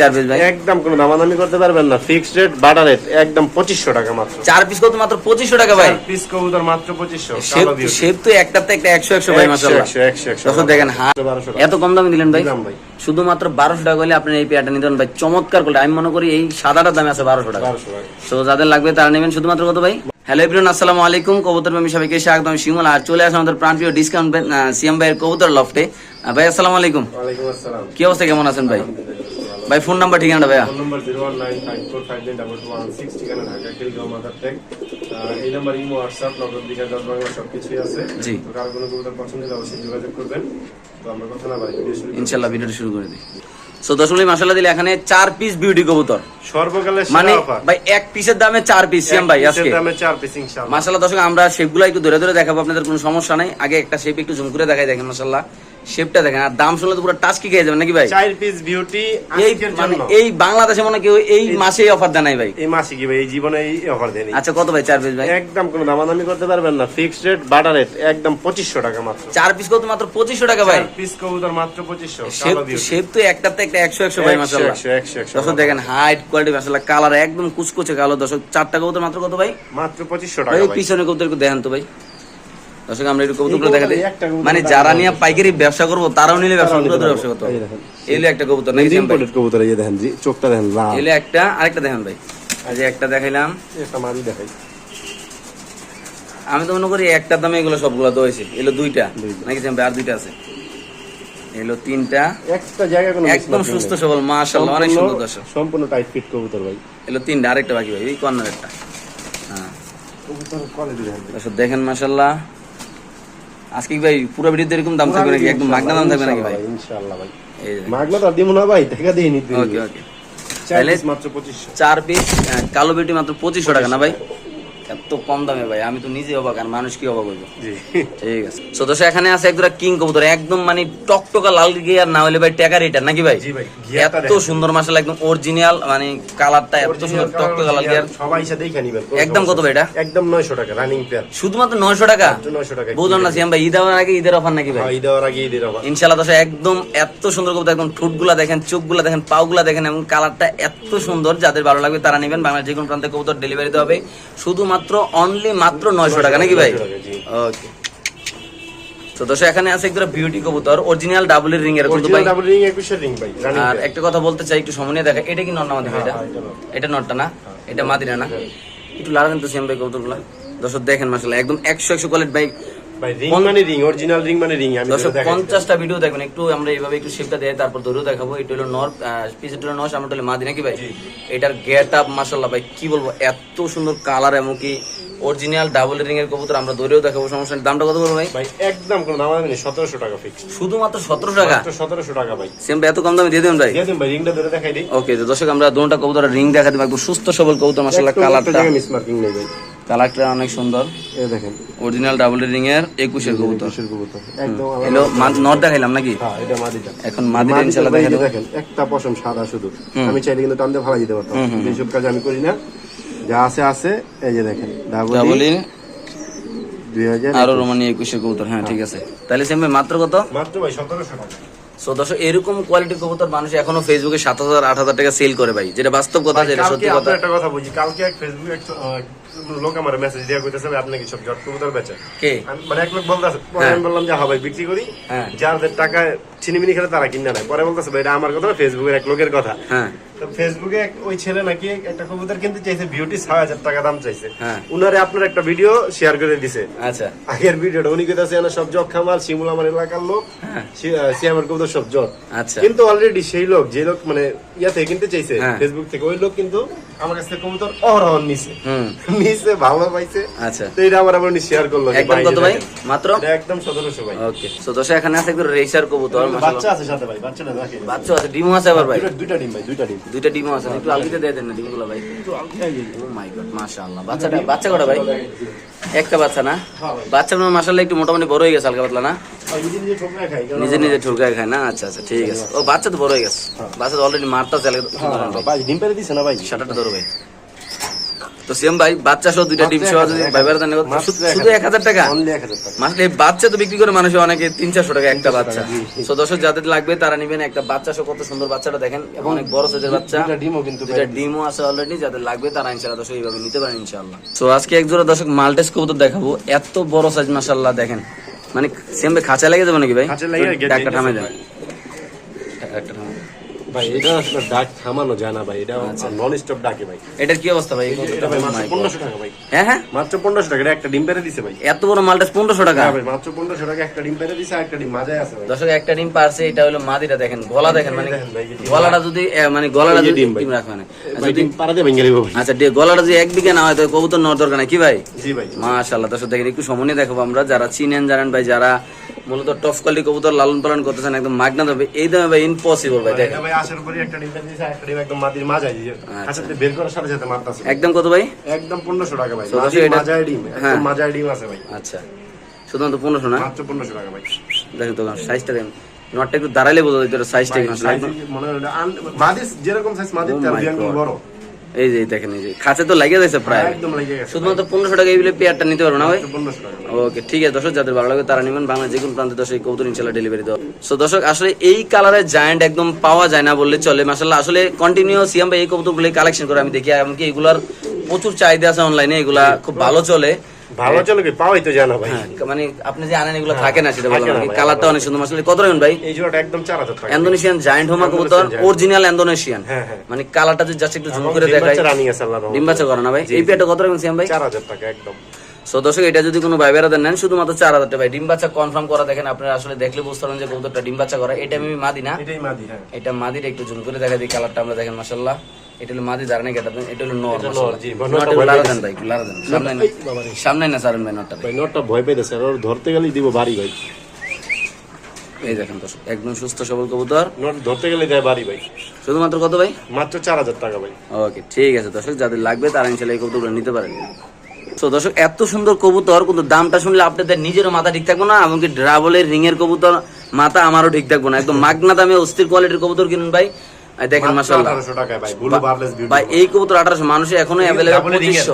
চার পিস ভাই? একদম কোনো দামাদামি করতে পারবেন না। ফিক্সড রেট বাটা রেট একদম টাকা মাত্র। চার পিস কত মাত্র? টাকা ভাই। পিস কবুতর মাত্র শেপ তো একটাতে একটা ভাই দেখেন হ্যাঁ এত কম দামে দিলেন ভাই? শুধুমাত্র বারোশো টাকা হলে আপনি এই পেয়ারটা নিতে ভাই। চমৎকার করলে আমি মনে করি এই সাদাটার দামে আছে বারোশো টাকা। তো যাদের লাগবে তারা নেবেন। শুধুমাত্র কত ভাই? হ্যালো এভরিওয়ান আসসালামু আলাইকুম। কবুতর প্রেমী সবাইকে স্বাগত আমি শিমুল। আর চলে আসে আমাদের প্রাণপ্রিয় ডিসকাউন্ট সিএম ভাইয়ের কবুতর লফটে ভাই আসসালামু আলাইকুম। আসসালাম। কি অবস্থা? কেমন আছেন ভাই? ভাই ফোন নাম্বার ঠিকানা ভাইয়া। Phone number zero one nine five four five nine double one six ঠিকানা ঢাকা খিলগাঁও মাদার টেক। এই নাম্বার ইমো হোয়াটসঅ্যাপ নগদ বাংলা সবকিছুই আছে। জি। তো কারও কোনো কবুতর পছন্দ হলে অবশ্যই যোগাযোগ করবেন। তো আমরা কথা না বাড়ি ভিডিও শুরু করি। ইনশাল্লাহ ভিডিওটা শুরু করে দিই। সো দিলে এখানে চার পিস বিউটি কবুতর। সর্বকালের মানে ভাই এক পিসের দামে চার পিস সিএম ভাই আজকে। দামে চার পিস ইনশাআল্লাহ। মাসাল্লাহ দর্শক আমরা শেপগুলো একটু ধরে ধরে দেখাবো আপনাদের কোনো সমস্যা নাই। আগে একটা শেপ একটু জুম করে দেখাই দেখেন মাসাল্লাহ শেপটা দেখেন আর দাম শুনলে তো পুরো টাচ কি খেয়ে যাবেন নাকি ভাই? চার পিস বিউটি এই মানে এই বাংলাদেশে মনে কেউ এই মাসে অফার দেয় নাই ভাই। এই মাসে কি ভাই? এই জীবনে এই অফার দেয়নি। আচ্ছা কত ভাই চার পিস ভাই? একদম কোনো দামাদামি করতে পারবেন না। ফিক্সড রেট বাটা রেট একদম পঁচিশশো টাকা মাত্র। চার পিস কত মাত্র পঁচিশশো টাকা ভাই। পিস কবুতর মাত্র পঁচিশশো। শেপ শেপ তো একটা একশো একশো ভাই মাসাল্লাহ একশো একশো একশো দর্শক দেখেন হাইট কোয়ালিটি মাসাল্লাহ কালার একদম কুচকুচে কালো। দর্শক চারটা কবুতর মাত্র কত ভাই? মাত্র পঁচিশশো ভাই টাকা ভাই। পিছনে কবুতর দেখেন তো ভাই। দর্শক আমরা একটু কবুতর, একটা মানে যারা নিয়ে পাইকারি ব্যবসা করব তারাও নিলে ব্যবসা করতে ব্যবসা করতে এলে একটা কবুতর নাকি ইম্পোর্টেড কবুতর এই দেখেন জি চোখটা দেখেন লাল। এলে একটা আরেকটা দেখেন ভাই। যে একটা দেখাইলাম। একটা দেখাই। আমি তো মনে করি একটার দামে এগুলো সবগুলো তো হয়েছে। এলো দুইটা। নাকি ভাই? আর দুইটা আছে। এলো তিনটা। একটা জায়গা কোনো একদম সুস্থ সবল মাশাআল্লাহ অনেক সুন্দর দর্শক। সম্পূর্ণ টাইট ফিট কবুতর ভাই। এলো তিনটা আরেকটা বাকি ভাই এই কর্নার একটা হ্যাঁ কবুতর কোয়ালিটি দেখেন মাশাআল্লাহ। আজকে ভাই পুরো ভিডিওতে এরকম দাম থাকবে নাকি? একদম মাগনা দাম থাকবে নাকি ভাই? ইনশাআল্লাহ ভাই। মাগনা তো দিব না ভাই টাকা দিয়ে নিতে ওকে ওকে। চার পিস মাত্র 2500 চার পিস কালো বিউটি মাত্র পঁচিশশো টাকা না ভাই? এত কম দামে ভাই আমি তো নিজে অবাক আর মানুষ কি অবাক হইব? ঠিক আছে। সো দর্শক এখানে আছে একদম কিং কবুতর একদম মানে টকটকা লাল গিয়ার না হলে ভাই টাকা রেটার নাকি ভাই? জি ভাই, গিয়ারটা এত সুন্দর মাসাল একদম অরিজিনাল মানে কালারটা এত সুন্দর টকটকা লাল গিয়ার। সবাই সাথে দেখে নিবেন একদম কত ভাই এটা? একদম নয়শো টাকা রানিং পেয়ার শুধুমাত্র নয়শো টাকা? নয়শো টাকা বুঝলাম না সিয়াম ভাই ঈদ হওয়ার আগে ঈদের অফার নাকি ভাই? ঈদ দেওয়ার আগে ঈদের অফার ইনশাল্লাহ দর্শক একদম এত সুন্দর কবুতর একদম ঠোঁটগুলা দেখেন চোখগুলা দেখেন পাগুলা দেখেন এবং কালারটা এত সুন্দর যাদের ভালো লাগবে তারা নেবেন। বাংলার যে কোনো প্রান্তে কবুতর ডেলিভারি দেওয়া হবে। শুধুমাত্র অনলি মাত্র নয়শো টাকা নাকি ভাই? 900 টাকা, জি। ওকে তো দর্শক এখানে আছে একটা বিউটি কবুতর অরিজিনাল ডাবল রিং এর কিন্তু ভাই। ডাবল রিং 21 রিং ভাই আর একটা কথা বলতে চাই একটু সময় নিয়ে দেখা এটা কি নট না মাদি এটা? হ্যাঁ, এটা নট। এটা নটটা না? এটা মাদিনা না? একটু লাগান তো সিএম ভাই কবুতরগুলো। দর্শক দেখেন মাশাআল্লাহ একদম একশো একশো কোয়ালিটি ভাই ভাই। রিং মানে রিং অরিজিনাল রিং মানে রিং আমি দর্শক পঞ্চাশটা ভিডিও দেখবেন একটু আমরা এইভাবে একটু শেপটা দেয় তারপর ধরেও দেখাবো। এটা হলো নর পিসের হলো নর আমরা হলো মাদি নাকি ভাই? এটার গেট আপ মাসাল্লাহ ভাই কি বলব এত সুন্দর কালার এমনকি অরিজিনাল ডাবল রিং এর কবুতর আমরা ধরেও দেখাবো সমস্যা দামটা কত বলব ভাই? ভাই একদম কোনো দাম হবে 1700 টাকা ফিক্স শুধুমাত্র সতেরো টাকা? 1700 টাকা ভাই। সেম এত কম দামে দিয়ে ভাই? দিয়ে দিন ভাই রিংটা ধরে দেখাই দিই। ওকে তো দর্শক আমরা দুটা কবুতর রিং দেখা দেবো সুস্থ সবল কবুতর মাসাল্লাহ কালারটা মিস মার্কিং নেই ভাই। কালারটা অনেক সুন্দর। এই দেখেন। অরিজিনাল ডাবল রিং এর একুশের কবুতর। কিশোর কবুতর। একদম। নট দেখাইলাম নাকি? হ্যাঁ এটা মাদিটা। এখন মাদিটা দেখেন একটা পশম সাদা শুধু। আমি চাইলে কিন্তু টান দিয়ে ভালো দিতে পারতাম। এইসব কাজ আমি করি না যা আছে আছে। এই যে দেখেন ডাবল আরও রোমানি একুশের কবুতর। হ্যাঁ ঠিক আছে। তাহলে সেম ভাই মাত্র কত? মাত্র ভাই সতেরোশো টাকা। সো দর্শক এরকম কোয়ালিটির কবুতর মানুষ এখনও ফেসবুকে সাত হাজার আট হাজার টাকা সেল করে ভাই। যেটা বাস্তব কথা যেটা সত্যি কথা। একটা কথা বলছি। কালকে এক ফেসবুকে লোক আমার মেসেজ আপনি কি সব জট কবুতর বেচেন? কে? মানে এক লোক বলতেছে পরে হ্যাঁ। আমি বললাম যে হ্যাঁ ভাই বিক্রি করি। হ্যাঁ। যাদের টাকা চিনিমিনি খেলে তারা কিনে নেয়। পরে বলতেছে ভাই এটা আমার কথা না ফেসবুকের এক লোকের কথা। হ্যাঁ। তো ফেসবুকে ওই ছেলে নাকি একটা কবুতর কিনতে চাইছে বিউটি ছয় হাজার টাকা দাম চাইছে। হ্যাঁ। উনারে আপনার একটা ভিডিও শেয়ার করে দিছে। আচ্ছা। আগের ভিডিওটা উনি কইতাছে না সব জগ খামাল শিমুল আমার এলাকার লোক হ্যাঁ। সিয়ামের কবুতর সব জগ আচ্ছা। কিন্তু অলরেডি সেই লোক যে লোক মানে ইয়া থেকে কিনতে চাইছে হ্যাঁ। ফেসবুক থেকে ওই লোক কিন্তু আমার কাছ কবুতর অহরহ নিছে। নিছে ভালো পাইছে। আচ্ছা। তো এটা আমার আবার শেয়ার করল একদম কত ভাই মাত্র? একদম সতেরোশো ভাই। ওকে দর্শক এখানে আছে একটু রেসার কবুতর বাচ্চা আছে সাথে ভাই বাচ্চাটা দেখে বাচ্চা আছে ডিমও আছে আবার ভাই। দুইটা- ডিম ভাই দুইটা ডিম। দুইটা ডিমও আছে একটু আলগিতে দিয়ে দেন না ডিমগুলো ভাই। ও মাই গড মাশাআল্লাহ। বাচ্চাটা বাচ্চা কটা ভাই? একটা বাচ্চা না? বাচ্চা মানে মাশাআল্লাহ একটু মোটামুটি বড় হয়ে গেছে হালকা পাতলা না? ভাই, নিজে নিজে ঠুকায় খায় না? আচ্ছা আচ্ছা ঠিক আছে। ও বাচ্চা তো বড় হয়ে গেছে। বাচ্চা তো অলরেডি মারতা চালে হ্যাঁ, ভাই ডিম পেরে দিছে না ভাই? শাটারটা ধরো ভাই। তো সিএম ভাই বাচ্চা সহ দুইটা ডিম সহ যদি ভাই বেড়াতে নেব শুধু এক হাজার টাকা? এই বাচ্চা তো বিক্রি করে মানুষ অনেকে তিন চারশো টাকা একটা বাচ্চা। তো দর্শক যাদের লাগবে তারা নিবেন একটা বাচ্চা সহ কত সুন্দর বাচ্চাটা দেখেন অনেক বড় সাইজের বাচ্চা। ডিমও কিন্তু ডিমও আছে অলরেডি যাদের লাগবে তারা ইনশাআল্লাহ দর্শক এইভাবে নিতে পারেন ইনশাআল্লাহ। তো আজকে এক জোড়া দর্শক মাল্টেস কবুতর দেখাবো। এত বড় সাইজ মাশাআল্লাহ দেখেন। মানে সেম ভাই খাঁচা লেগে যাবে নাকি ভাই? খাঁচা লেগে একটা থামে একটা থামে। ভাই এটা আসলে ডাক থামানো যায় না ভাই এটা নন স্টপ ডাকে ভাই। এটার কি অবস্থা ভাই? এটা ভাই মাত্র my God. পনেরোশো টাকা ভাই। হ্যাঁ হ্যাঁ? মাত্র পনেরোশো টাকা একটা ডিম পেরে দিছে ভাই। এত বড় মালটাস পনেরোশো টাকা? ভাই মাত্র পনেরোশো টাকা একটা ডিম পেরে দিছে একটা ডিম মাজায় আছে ভাই। দর্শক একটা ডিম পারছে এটা হলো মাদিটা দেখেন গলা দেখেন মানে দেখেন ভাই, এই যে গলাটা যদি মানে গলাটা যদি ডিম ভাই। না ভাই ডিম পাড়া দিয়ে ভেঙে দেবো আচ্ছা গলাটা যদি এক বিঘা না হয় তো কবুতর নেওয়ার দরকার নাই কি ভাই? জি ভাই। মাশাআল্লাহ দর্শক দেখেন একটু সময় দেখাবো আমরা। যারা চিনেন জানেন ভাই যারা মূলত টপ কোয়ালিটি কবুতর লালন পালন করতেছেন একদম মাগনা দেবে এই দামে ভাই ইম্পসিবল ভাই দেখেন। এটা ভাই একটা ডিম পেরে একটা ডিম একদম মাটির মাজায় দিয়ে খাঁচাতে বের করার সাথে সাথে মারতাছে। একদম কত ভাই? একদম পনেরোশো টাকা ভাই। মাজায় ডিম হ্যাঁ। একদম মাজায় ডিম আছে ভাই। আচ্ছা। শুধুমাত্র পনেরোশো না? মাত্র পনেরোশো টাকা ভাই। দেখেন তো সাইজটা দেখেন। নটটা একটু দাঁড়াইলে বোঝা যায় সাইজটা মনে হয় যেরকম সাইজ মাদির Oh তার. বড়। এই যে দেখেন এই যে খাঁচে তো লাগিয়ে যাচ্ছে প্রায়। একদম লাগিয়ে গেছে শুধুমাত্র পনেরোশো টাকা এইগুলো পেয়ারটা নিতে পারব না ভাই। ওকে ঠিক আছে দর্শক যাদের ভালো লাগে তারা নেবেন। বাংলা যে কোনো প্রান্তে দর্শক এই কবুতর ইনশাল্লাহ ডেলিভারি দেওয়া। সো দর্শক আসলে এই কালারের জায়ান্ট একদম পাওয়া যায় না বললে চলে। মাসাল্লাহ আসলে কন্টিনিউ সিয়াম ভাই এই কৌতুকগুলি কালেকশন করে আমি দেখি। এমনকি এগুলার প্রচুর চাহিদা আছে অনলাইনে এগুলা খুব ভালো চলে। ভালো চলো কি? পাওয়াই তো জানা ভাই। হ্যাঁ, মানে আপনি যে আনেন এগুলো থাকে না সেটা বললাম। কালারটা অনেক সুন্দর মাসাল্লাহ কত রাখবেন ভাই? এই জোড়াটা একদম চার হাজার টাকা। ইন্দোনেশিয়ান জায়ান্ট হোমা কবুতর অরিজিনাল ইন্দোনেশিয়ান হ্যাঁ, হ্যাঁ। মানে কালারটা যদি জাস্ট একটু জুম করে দেখাই। ডিম বাচ্চা করে না ভাই? এই পেয়ারটা কত রাখবেন সিয়াম ভাই? চার হাজার টাকা একদম। সো দর্শক এটা যদি কোনো ভাই বেড়াতে নেন শুধুমাত্র চার হাজার টাকা। ভাই ডিম বাচ্চা কনফার্ম করা দেখেন আপনারা আসলে দেখলে বুঝতে পারবেন যে কবুতরটা ডিম বাচ্চা করা। এটা আমি মাদি না? এটাই মাদি হ্যাঁ। এটা মাদির একটু জুম করে দেখা দিই কালারটা আমরা দেখেন মাশাল্লাহ এটা হলো মাদি দেন এটা? হলো নর নর, নরটা নরটা। দেন ভাই দেন। সামনে না সামনে না সারেন ভাই নরটা ভাই নোটটা ভয় আর ধরতে দিব বাড়ি ভাই। এই দেখেন দর্শক একদম সুস্থ সবল কবুতর। নোট ধরতে গেলে দেয় বাড়ি ভাই। শুধুমাত্র কত ভাই? মাত্র চার হাজার টাকা ভাই। ওকে ঠিক আছে দর্শক যাদের লাগবে তারা ইনশাল্লাহ এই কবুতরগুলো নিতে পারেন। তো দর্শক এত সুন্দর কবুতর কিন্তু দামটা শুনলে আপনাদের নিজেরও মাথা ঠিক থাকব না এমনকি ড্রাবলের রিং এর কবুতর মাথা আমারও ঠিক থাকব না। একদম মাগনা দামে অস্থির কোয়ালিটির কবুতর কিনুন ভাই। দেখেন মাসাল্লাহ ভাই এই কবুতর। আঠারোশো মানুষের এখনও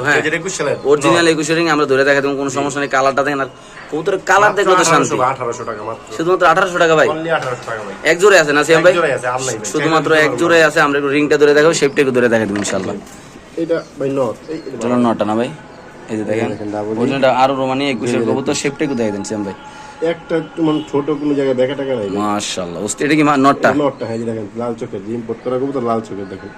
হ্যাঁ। অরিজিনাল একুশে রিং আমরা ধরে দেখা দেবো কোনো সমস্যা নেই কালারটা দেখেন আর কবুতরের কালার দেখলে তো শান্তি। আঠারোশো টাকা মাত্র। শুধুমাত্র আঠারোশো টাকা ভাই। অনলি আঠারোশো টাকা ভাই। এক জোড়ে আছে না সিয়াম ভাই। শুধুমাত্র এক জোড়ে আছে আমরা একটু রিংটা ধরে দেখাবো শেপটা একটু ধরে দেখা দেবো ইনশাল্লাহ এটা ভাই নট এই চলো নটা না ভাই? এই যে দেখেন আরও রোমানি একুশের কবুতর শেপটা একটু দেখে ভাই। একটা একটু মানে ছোট কোনো জায়গায় দেখা টাকা নাই। মাশাআল্লাহ ওস্তে এটা কি নটটা? নটটা হ্যাঁ দেখেন লাল চোখের ইম্পোর্ট করা কবুতর লাল চোখের দেখেন।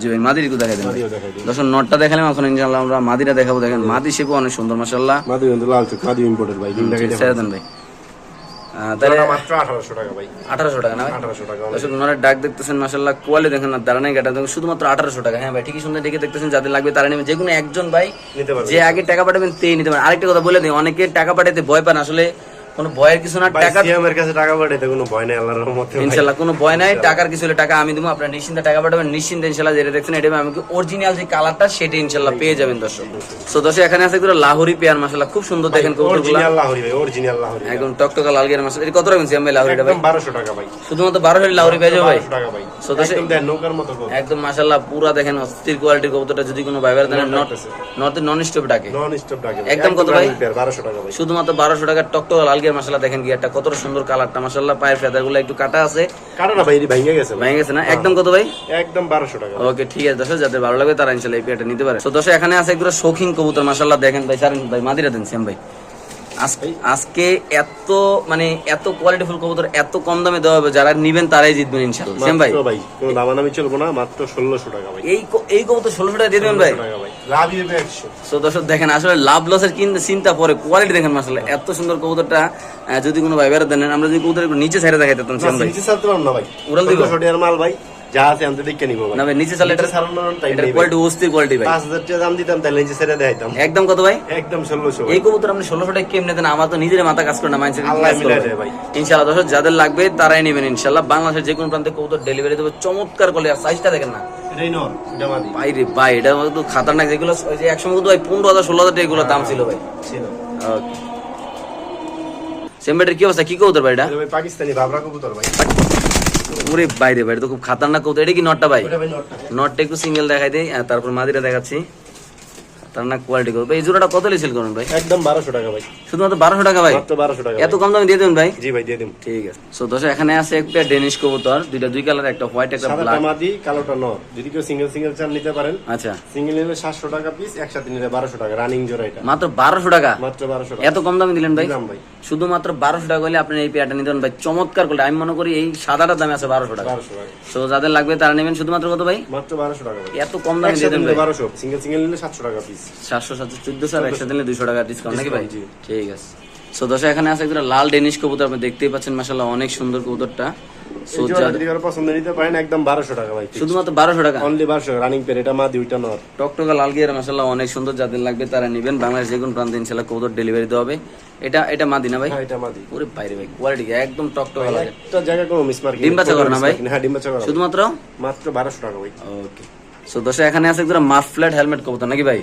জি ভাই মাদির একটু দেখা দেন দেখাই দর্শক নটটা দেখালাম এখন ইনশাআল্লাহ আমরা মাদিরা দেখাবো। দেখেন মাদি শেপও অনেক সুন্দর মাশাআল্লাহ। মাদি লাল চোখ মাদি ইম্পোর্টেড ভাই ছেড়ে দেন ভাই। তাহলে মাত্র আঠারোশো টাকা ভাই। আঠারোশো টাকা না আঠারোশো টাকা ডাক দেখতেছেন মাসাল্লাহ কোয়ালি দেখেন না দাঁড়ানে গাটা দেখেন শুধুমাত্র আঠারোশো টাকা। হ্যাঁ ভাই ঠিকই সুন্দর দেখে দেখতেছেন যাদের লাগবে তারা নেবেন যে কোনো একজন ভাই যে আগে টাকা পাঠাবেন তেই নিতে পারেন আরেকটা কথা বলে দিই অনেকে টাকা পাঠাতে ভয় পান। আসলে কোনো ভয়ের কিছু না টাকা কাছে টাকা পাঠাইতে কোনো ভয় নেই আল্লাহর রহমতে ভাই। ইনশাল্লাহ কোনো ভয় নাই টাকার কিছু হলে টাকা আমি দেবো আপনার নিশ্চিন্তে টাকা পাঠাবেন নিশ্চিন্তে ইনশাল্লাহ যেটা দেখছেন এটা আমাকে অরিজিনাল যে কালারটা সেটা ইনশাল্লাহ পেয়ে যাবেন দর্শক। সো দর্শক এখানে আছে একটু লাহোরি পেয়ার মাসাল্লাহ খুব সুন্দর দেখেন কবুতরগুলো। লাহোরি ভাই অরিজিনাল লাহোরি একদম টকটকা লাল গিয়ার মাসাল এটা কত রাখবেন ভাই লাহোরিটা ভাই? একদম বারোশো টাকা ভাই। শুধুমাত্র বারো হাজার লাহোরি পেয়ে যাবে? ভাই বারোশো টাকা ভাই। So, দর্শক- একদম নৌকার মতো একদম মাশাল্লাহ পুরা দেখেন অস্থির কোয়ালিটির কবুতরটা যদি কোনো ভাইবার দেন নর্থ নর্থে নন স্টপ ডাকে। নন স্টপ টাকা একদম কত ভাই? বারোশো টাকা ভাই। শুধুমাত্র বারোশো টাকার টকটক লাল গিয়ার মাসাল্লাহ দেখেন গিয়ারটা কত সুন্দর কালারটা মাসাল্লাহ পায়ের ফেদারগুলো একটু কাটা আছে। কাটা না ভাই ভেঙে গেছে ভেঙে গেছে না? একদম কত ভাই? একদম বারোশো টাকা। ওকে ঠিক আছে দর্শক যাদের ভালো লাগবে তারা ইনশাল্লাহ এই পেয়ারটা নিতে পারে। তো দর্শক এখানে আছে একদম শৌখিন কবুতর মাসাল্লাহ দেখেন ভাই সারেন ভাই মাদিরা দেন সেম ভাই। আজকে এত মানে এত কোয়ালিটিফুল কবুতর এত কম দামে দেওয়া হবে যারা নিবেন তারাই জিতবেন ইনশাল্লাহ সেম ভাই? ভাই কোনো দামাদামি চলবো না মাত্র ষোলোশো টাকা ভাই। এই এই কবুতর ষোলোশো টাকা দিয়ে দেবেন ভাই? 1600 লাভ ইয়ে একশো সো দর্শক দেখেন আসলে লাভ লসের চিন্তা পরে কোয়ালিটি দেখেন মাসাল্লাহ এত সুন্দর কবুতরটা যদি কোনো ভাই বেড়া দেন আমরা যদি কবুতর একটু নিচে ছেড়ে দেখাইতাম সেম ভাই। নিচে ছাড়তে পারব না ভাই। উড়াল দিব? ষোলোশো টাকার মাল ভাই। যা আছে আমি দেখে নিবো না নিচে চালে এটা ছাড়ানোর টাইম এটা কোয়ালিটি অস্থির কোয়ালিটি ভাই। পাঁচ হাজার টাকা দাম দিতাম তাহলে নিচে ছেড়ে দেখাইতাম একদম কত ভাই? একদম ষোলোশো এই কবুতর আপনি ষোলোশো টাকা কেমনে দেন? আমার তো নিজের মাথা কাজ করে না মাইন্ডসেট আল্লাহ মিলাই দেয় ভাই। ইনশাল্লাহ দর্শক যাদের লাগবে তারাই নেবেন ইনশাল্লাহ বাংলাদেশের যে কোনো প্রান্তে কবুতর ডেলিভারি দেবে। চমৎকার করলে আর সাইজটা দেখেন না। ভাই রে ভাই এটা তো খাতারনাক। যেগুলো ওই যে একসময় কিন্তু ভাই পনেরো হাজার ষোলো হাজার টাকা এগুলোর দাম ছিল ভাই। ছিল। সেম্বেটের কি অবস্থা? কি কবুতর ভাই এটা? এটা ভাই পাকিস্তানি বাবরা কবুতর ভাই। ওরে বাইরে বাইরে তো খুব খাতারনাক কবুতর এটা কি নটটা ভাই? নটটা। একটু সিঙ্গেল দেখাই দেয় আর তারপর মাদিরা দেখাচ্ছি। তার না কোয়ালিটি করবে। এই জোড়াটা কত সেল করুন ভাই? একদম বারোশো টাকা ভাই। শুধুমাত্র বারোশো টাকা ভাই? মাত্র বারোশো টাকা এত কম দামে দিয়ে দেবেন ভাই? জি ভাই দিয়ে দিন ঠিক আছে। সো এখানে আছে একটা ডেনিশ কবুতর দুইটা দুই কালার একটা হোয়াইট একটা ব্ল্যাক মাদি কালোটা নর। যদি কেউ সিঙ্গেল সিঙ্গেল চান নিতে পারেন। আচ্ছা। সিঙ্গেল নিলে সাতশো টাকা পিস একসাথে নিলে বারোশো টাকা রানিং জোড়া এটা। মাত্র বারোশো টাকা? মাত্র বারোশো টাকা। এত কম দামে দিলেন ভাই? ভাই। শুধুমাত্র বারোশো টাকা হলে আপনি এই পেয়ারটা নিতে পারেন ভাই। চমৎকার করলে আমি মনে করি এই সাদাটার দামে আছে বারোশো টাকা। সো যাদের লাগবে তারা নেবেন। শুধুমাত্র কত ভাই? মাত্র বারোশো টাকা এত কম দামে দিয়ে দেন ভাই। বারোশো। সিঙ্গেল সিঙ্গেল নিলে সাতশো টাকা পিস সাতশো সাতশো চোদ্দশো আর একসাথে নিলে দুশো টাকা ডিসকাউন্ট নাকি ভাই? ঠিক আছে। সো দর্শক এখানে আছে একটা লাল ডেনিশ কবুতর আপনি দেখতেই পাচ্ছেন মাসাল্লাহ অনেক সুন্দর কবুতরটা। সো এই জোড়া যদি কারও পছন্দ নিতে পারেন একদম বারোশো টাকা ভাই শুধুমাত্র বারোশো টাকা? অনলি বারোশো রানিং পের এটা মাদি ওইটা নর। টকটকা লাল গিয়ার মাসাল্লাহ অনেক সুন্দর যাদের লাগবে তারা নেবেন। বাংলাদেশ যে কোনো প্রান্তে ইনশাল্লাহ কবুতর ডেলিভারি দেওয়া হবে। এটা এটা মাদিনা ভাই? হ্যাঁ এটা মাদি। ওরে বাইরে ভাই কোয়ালিটি একদম টকটকা লাগে। একটা জায়গা কোনো মিস মার্কিং ডিম বাচ্চা করে না ভাই? হ্যাঁ ডিম বাচ্চা করা। শুধুমাত্র? মাত্র বারোশো টাকা ভাই। ওকে সো দর্শক এখানে আছে একটা মাফ ফ্ল্যাট হেলমেট কবুতর নাকি ভাই?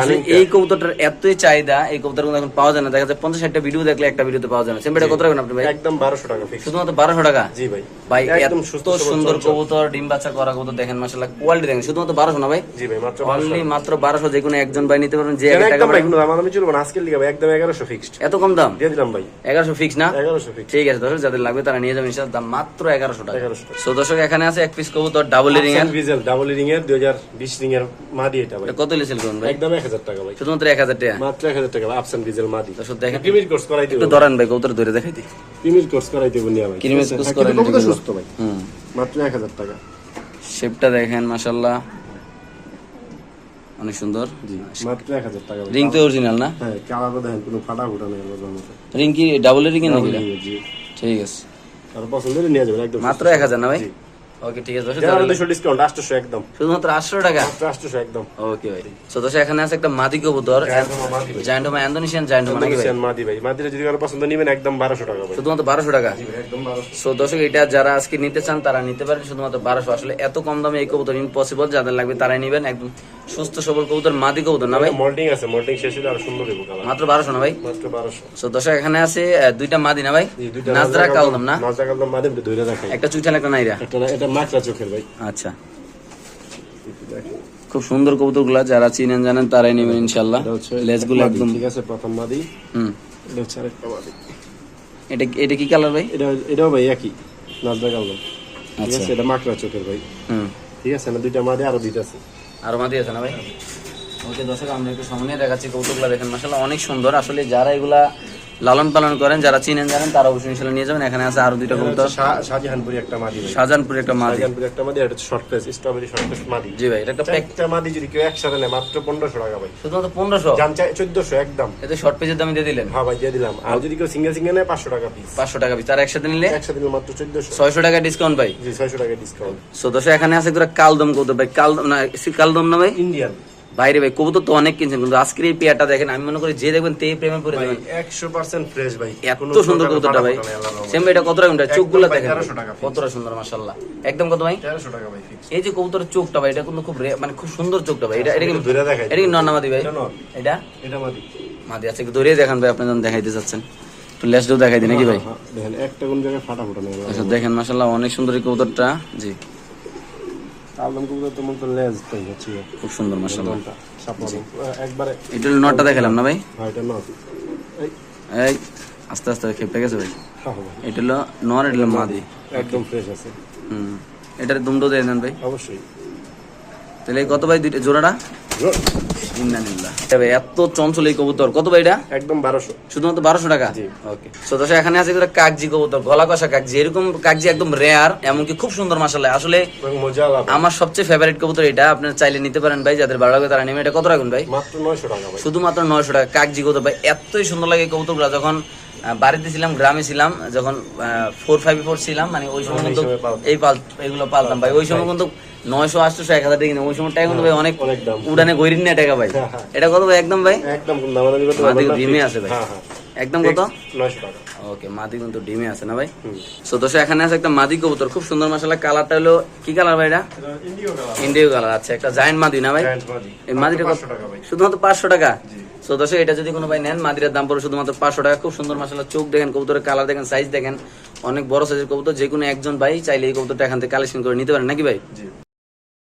আসলে এই কবুতরটার এতই চাহিদা এই কবুতর কিন্তু এখন পাওয়া যায় না। দেখা যায় পঞ্চাশ ষাটটা ভিডিও দেখলে একটা ভিডিওতে পাওয়া যায় না। সেমটা কত রাখবেন আপনি ভাই? একদম বারোশো টাকা ফিক্স শুধুমাত্র বারোশো টাকা? জি ভাই। ভাই একদম সুস্থ সুন্দর কবুতর ডিম বাচ্চা করা কবুতর দেখেন মাসাল্লাহ কোয়ালিটি দেখেন। শুধুমাত্র বারোশো না ভাই? জি ভাই মাত্র অনলি মাত্র বারোশো যে কোনো একজন ভাই নিতে পারবেন যে একদম ভাই। দাম আমি চলবো না। আজকের লিখে ভাই একদম এগারোশো ফিক্সড এত কম দাম? দিয়ে দিলাম ভাই। এগারোশো ফিক্স না? এগারোশো ফিক্সড ঠিক আছে দর্শক যাদের লাগবে তারা নিয়ে যাবেন দাম মাত্র এগারোশো টাকা। এগারোশো দর্শক এখানে আছে এক পিস কবুতর ডাবল রিং এর। ডাবল রিং এর দুই হাজার বিশ রিং এর মাদি এটা ভাই। কত লিসেল করুন ভাই? একদম এক হাজার টাকা ভাই। শুধুমাত্র এক হাজার টাকা? মাত্র এক হাজার টাকা আপসান ভিজেল মাদি। দেখেন। প্রিমির কোর্স করাই দেবো একটু ধরেন ভাই কবুতর ধরে দেখাই দিই। প্রিমির কোর্স করাই দেবো নিয়ে ভাই। Creamy course করাই কিন্তু সুস্থ ভাই? হুম। মাত্র এক হাজার টাকা। শেপটা দেখেন মাশাল্লাহ অনেক সুন্দর। মাত্র এক হাজার টাকা রিং তো অরিজিনাল না? হ্যাঁ কালারও দেখেন কোনো ফাটা ফুটা নেই রিং কি ডাবল রিং নাকি? ঠিক আছে। আর পছন্দ হলে নিয়ে যাবেন একদম মাত্র এক হাজার না ভাই? জি। ওকে ঠিক আছে যারা যারা- ডিসকাউন্ট একদম। শুধুমাত্র আটশো টাকা? মাত্র একদম। ওকে ভাই। সো দর্শক এখানে আছে একটা মাদি কবুতর। মাদি ভাই। জায়ান্টমা নাকি ভাই? মাদি ভাই। মাদিরা যদি কারও পছন্দ নিবেন একদম বারোশো টাকা ভাই। শুধুমাত্র বারোশো টাকা? একদম সো দর্শক এটা যারা আজকে নিতে চান তারা নিতে পারেন। শুধুমাত্র বারোশো। আসলে এত কম দামে এই কবুতর ইম্পসিবল যাদের লাগবে তারাই নিবেন। একদম সুস্থ সবল কবুতর মাদি কবুতর না ভাই? মোল্ডিং আছে মোল্ডিং শেষ হলে আরও সুন্দর দেবো মাত্র বারোশো না ভাই? মাত্র বারোশো। সো দর্শক এখানে আছে দুইটা মাদি না ভাই? নাজরা কালদম না? নাজরা কালদম মাদি দুটো ধরে একটা চুইঠাল একটা নাইরা। এটা মাকড়া চোখের ভাই। আচ্ছা। খুব সুন্দর কবুতরগুলা যারা চিনেন জানেন তারাই নেবেন ইনশাল্লাহ এটা লেজগুলো একদম ঠিক আছে প্রথম মাদি। হুম। এটা হচ্ছে আরেকটা মাদি। এটা এটা কি কালার ভাই? এটা এটাও ভাই একই নাজরা কালদম ঠিক আচ্ছা। আছে এটা মাকড়া চোখের ভাই। হুম। ঠিক আছে না দুইটা মাদি আরও দুইটা আছে। আর মাদি আছে না ভাই? ওকে দর্শক আমরা একটু সামনে দেখাচ্ছি কৌতুকগুলো দেখেন মাসাল্লাহ অনেক সুন্দর। আসলে যারা এগুলা লালন পালন করেন যারা চিনেন জানেন তারা অবশ্যই ইনশাল্লাহ নিয়ে যাবেন। এখানে আছে আরও দুইটা কবুতর। শাহজাহানপুরি একটা মাদি শাহজাহানপুর একটা মাদি। শাহজাহানপুরি একটা মাদি এটা short face strawberry short face মাদি। জি ভাই এটা একটা প্যাক একটা মাদি যদি কেউ একসাথে নেয় মাত্র পনেরোশো টাকা ভাই। শুধুমাত্র পনেরোশো? জান চাই চোদ্দশো একদম। এতে শর্ট পেজের দামে দিয়ে দিলেন? হ্যাঁ ভাই দিয়ে দিলাম। আর যদি কেউ সিঙ্গেল সিঙ্গেল নেয় পাঁচশো টাকা পিস পাঁচশো টাকা পিস তার একসাথে নিলে? একসাথে নিলে মাত্র চোদ্দশো। ছয়শো টাকা ডিসকাউন্ট ভাই। জি ছয়শো টাকা ডিসকাউন্ট সো দর্শক এখানে আছে একটা কালদম কবুতর ভাই। কালদম না কালদম না ভাই? ইন্ডিয়ান বাইরে ভাই কবুতর তো অনেক কিনছেন কিন্তু আজকের এই পেয়ারটা দেখেন আমি মনে করি যে দেখবেন তেই প্রেমে পড়ে যাবেন। একশো পার্সেন্ট ফ্রেশ ভাই এত সুন্দর কবুতরটা ভাই। সেম এটা কত টাকা? চোখগুলো দেখেন। 1300। কতটা সুন্দর মাশাআল্লাহ। একদম কত ভাই? তেরোশো টাকা ভাই ফিক্স এই যে কবুতরের চোখটা ভাই এটা কিন্তু খুব মানে খুব সুন্দর চোখটা ভাই। এটা এটা কি ধরে দেখাই এটা কি নন্নামাদি ভাই। এটা এটা? এটা মাদি। মাদি আছে একটু ধরিয়ে দেখান ভাই আপনি যখন দেখাইতে চাচ্ছেন। একটু লেসটাও দেখাই দিন নাকি ভাই? হ্যাঁ, দেখেন একটা কোন জায়গায় ফাটা ফুটা নেই আচ্ছা দেখেন মাশাআল্লাহ অনেক সুন্দর এই কবুতরটা। জি। আলম কবুতর তো মতো লেজ তাই হচ্ছে। খুব সুন্দর মাশাআল্লাহ। একবারে এটা নটটা দেখালাম না ভাই? হ্যাঁ এটা এই আস্তে আস্তে খেপে গেছে ভাই। হ্যাঁ এটা হলো নর এটা হলো মাদি। একদম ফ্রেশ আছে। হুম। এটার দুমটো দিয়ে দেন ভাই। অবশ্যই। তাহলে কত ভাই দুইটা জোড়াটা? এত চঞ্চল এই কবুতর। কত ভাই এটা? একদম বারোশো। শুধুমাত্র বারোশো টাকা? ওকে তো দর্শক এখানে আছে একটা কাগজি কবুতর গলা কষা কাগজি। এরকম কাগজি একদম রেয়ার এমনকি খুব সুন্দর মাসাল্লাহ আসলে আমার সবচেয়ে ফেভারিট কবুতর এটা। আপনারা চাইলে নিতে পারেন ভাই যাদের ভালো লাগে তারা নেবে। এটা কত রাখুন ভাই? মাত্র নয়শো টাকা শুধুমাত্র নয়শো টাকা। কাগজি কবুতর ভাই এতই সুন্দর লাগে কবুতরগুলো। যখন বাড়িতে ছিলাম গ্রামে ছিলাম যখন ফোর ফাইভ ফোর ছিলাম মানে ওই সময় কিন্তু এই পাল এগুলো পালতাম ভাই। ওই সময় কিন্তু নয়শো আটশো এক হাজার টাকা ওই সময় টাকা কিন্তু ভাই অনেক অনেক উড়ানে গৈরিন না টাকা ভাই। হ্যাঁ, হ্যাঁ। এটা কত ভাই? একদম ভাই? একদম ডিমে আছে ভাই। হ্যাঁ হ্যাঁ। একদম কত? ওকে মাদি কিন্তু ডিমে আছে না ভাই। সো দোষে এখানে আছে একটা মাদি কবুতর খুব সুন্দর মাসালা কালারটা হলো কি কালার ভাই এটা? Indigo colour. আচ্ছা একটা জায়েন্ট মাদি না ভাই? এই মাদিটা কত? টাকা ভাই। শুধুমাত্র পাঁচশো টাকা। সো দর্শক, এটা যদি কোনো ভাই নেন, মাদিরার দাম পড়ে শুধুমাত্র পাঁচশো টাকা। খুব সুন্দর মাসাল্লাহ চোখ দেখেন, কবুতরের কালার দেখেন সাইজ দেখেন, অনেক বড় সাইজের কবুতর যে কোনো একজন ভাই চাইলে এই কবুতরটা এখান থেকে কালেকশন করে নিতে পারেন। নাকি ভাই?